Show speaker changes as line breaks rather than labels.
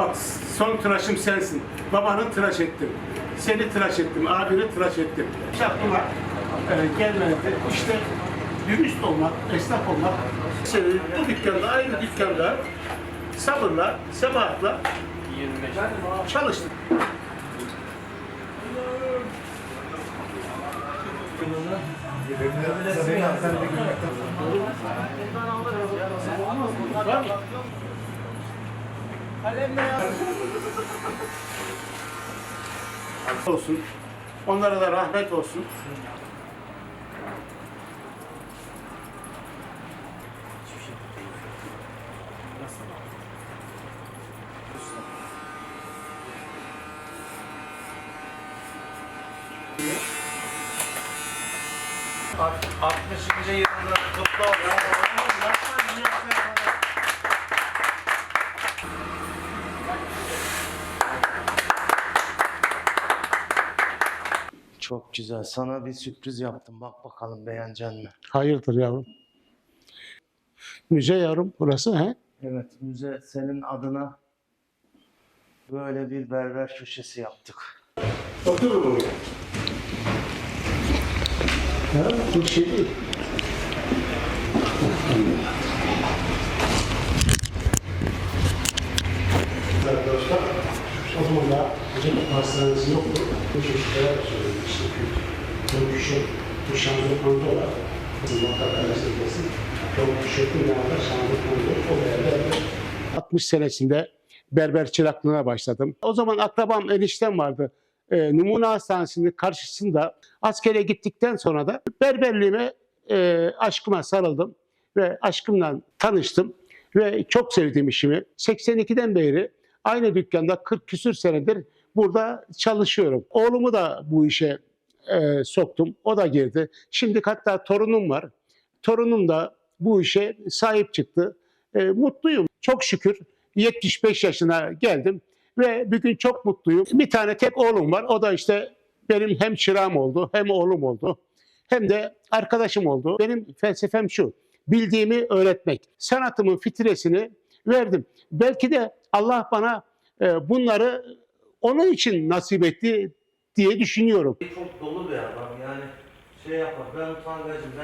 bak son tıraşım sensin. Babanı tıraş ettim. Seni tıraş ettim, abini tıraş ettim. İşte aklıma e, gelmedi. İşte dürüst olmak, esnaf olmak. Seni bu dükkanda, aynı dükkanda sabırla, sebahatla çalıştım. Var mı? Olsun. Onlara da rahmet olsun.
Alt- 60. yılında kutlu olsun. Çok güzel. Sana bir sürpriz yaptım. Bak bakalım beğenecek mi?
Hayırdır yavrum? Müze yavrum burası he?
Evet, müze senin adına böyle bir berber köşesi yaptık.
Otur buraya. Ya bir şey değil. O zaman da Hacı Hastanesi yoktu. Bu çocuklara da söylemiştim. Bu kişi, bu şanzımanlı olarak, mutlaka meselesi, çok kişi dünyada şanzımanlı o değerlerde 60 senesinde berber çıraklığına başladım. O zaman akrabam eniştem vardı. E, Numune Hastanesi'nin karşısında askere gittikten sonra da berberliğime, e, aşkıma sarıldım ve aşkımla tanıştım ve çok sevdim işimi. 82'den beri aynı dükkanda 40 küsür senedir burada çalışıyorum. Oğlumu da bu işe e, soktum. O da girdi. Şimdi hatta torunum var. Torunum da bu işe sahip çıktı. E, mutluyum. Çok şükür 75 yaşına geldim ve bugün çok mutluyum. Bir tane tek oğlum var. O da işte benim hem çırağım oldu hem oğlum oldu. Hem de arkadaşım oldu. Benim felsefem şu. Bildiğimi öğretmek. Sanatımın fitresini verdim. Belki de Allah bana e, bunları onun için nasip etti diye düşünüyorum.
Çok dolu bir adam yani şey yapar. Ben utangacım. Ben